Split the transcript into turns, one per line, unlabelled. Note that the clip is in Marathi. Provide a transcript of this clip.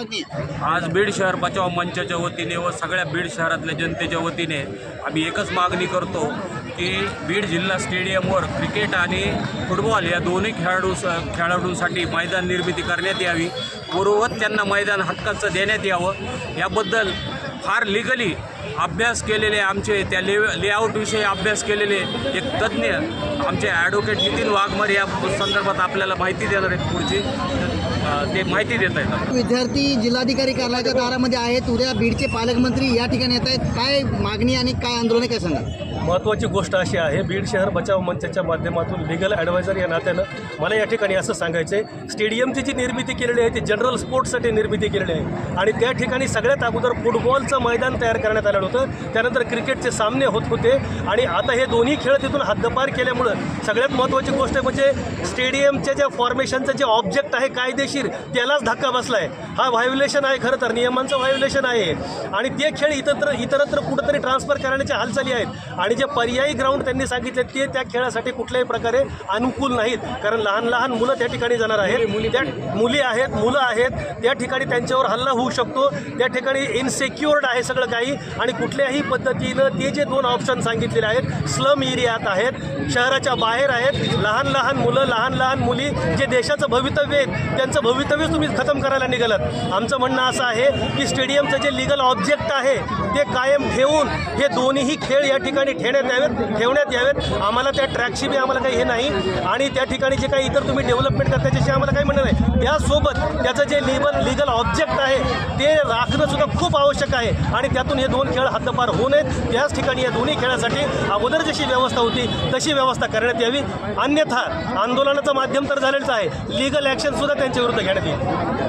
आज बीड शहर बचाव मंचाच्या वतीने व सगळ्या बीड शहरातल्या जनतेच्या वतीने आम्ही एकच मागणी करतो की बीड जिल्हा स्टेडियमवर क्रिकेट आणि फुटबॉल या दोन्ही खेळाडू खेळाडूंसाठी मैदान निर्मिती करण्यात यावी. पूर्ववत त्यांना मैदान हक्काचं देण्यात यावं. याबद्दल फार लिगली अभ्यास केलेले आमचे त्या ले लेआउटविषयी अभ्यास केलेले एक तज्ज्ञ आमचे ॲडव्होकेट नितीन वाघमर या संदर्भात आपल्याला माहिती देणार आहेत पुढची. ते माहिती देत आहेत.
विद्यार्थी जिल्हाधिकारी कार्यालयाच्या दारामध्ये आहेत. उद्या बीडचे पालकमंत्री या ठिकाणी येत आहेत. काय मागणी आणि काय आंदोलन काय सांगा
महत्त्वाची गोष्ट अशी आहे बीड शहर बचाव मंचाच्या माध्यमातून लिगल ॲडवायझर या नात्यानं मला या ठिकाणी असं सांगायचं आहे स्टेडियमची जी निर्मिती केलेली आहे ती जनरल स्पोर्ट्ससाठी निर्मिती केलेली आहे. आणि त्या ठिकाणी सगळ्यात अगोदर फुटबॉलचं मैदान तयार करण्यात आलेलं होतं. त्यानंतर क्रिकेटचे सामने होत होते. आणि आता हे दोन्ही खेळ तिथून हद्दपार केल्यामुळं सगळ्यात महत्त्वाची गोष्ट म्हणजे स्टेडियमच्या ज्या फॉर्मेशनचं जे ऑब्जेक्ट आहे कायदेशीर त्यालाच धक्का बसला आहे हा व्हायोलेशन आहे खरं तर नियमांचं व्हायोलेशन आहे. आणि ते खेळ इतरत्र इतरत्र कुठंतरी ट्रान्सफर करण्याच्या हालचाली आहेत. आणि जे पर्यायी ग्राउंड त्यांनी सांगितले ते त्या खेळासाठी कुठल्याही प्रकारे अनुकूल नाहीत. कारण लहान लहान मुलं त्या ठिकाणी जाणार आहेत. त्या मुली आहेत मुलं आहेत. त्या ठिकाणी त्यांच्यावर हल्ला होऊ शकतो. त्या ठिकाणी इनसेक्युअर्ड आहे सगळं काही. आणि कुठल्याही पद्धतीनं ते जे दोन ऑप्शन सांगितलेले आहेत स्लम एरियात आहेत शहराच्या बाहेर आहेत. लहान लहान मुलं लहान लहान मुली जे देशाचं भवितव्य आहेत त्यांचं भवितव्य तुम्ही खतम करायला निघालात. आमचं म्हणणं असं आहे की स्टेडियमचं जे लिगल ऑब्जेक्ट आहे ते कायम ठेवून हे दोन्ही खेळ या ठिकाणी ठेवण्यात यावेत ठेवण्यात यावेत. आम्हाला त्या ट्रॅकशी बी आम्हाला काही हे नाही. आणि त्या ठिकाणी जे काही इतर तुम्ही डेव्हलपमेंट करता त्याच्याशी आम्हाला काही म्हणणं नाही. त्यासोबत त्याचं जे लिगल लिगल ऑब्जेक्ट आहे ते राखणं सुद्धा खूप आवश्यक आहे. आणि त्यातून हे दोन खेळ हद्दपार होऊ नयेत. त्याच ठिकाणी या दोन्ही खेळासाठी अगोदर जशी व्यवस्था होती तशी व्यवस्था करण्यात यावी. अन्यथा आंदोलनाचं माध्यम तर झालेलंच आहे. लिगल ॲक्शनसुद्धा त्यांच्या विरुद्ध घेण्यात येईल.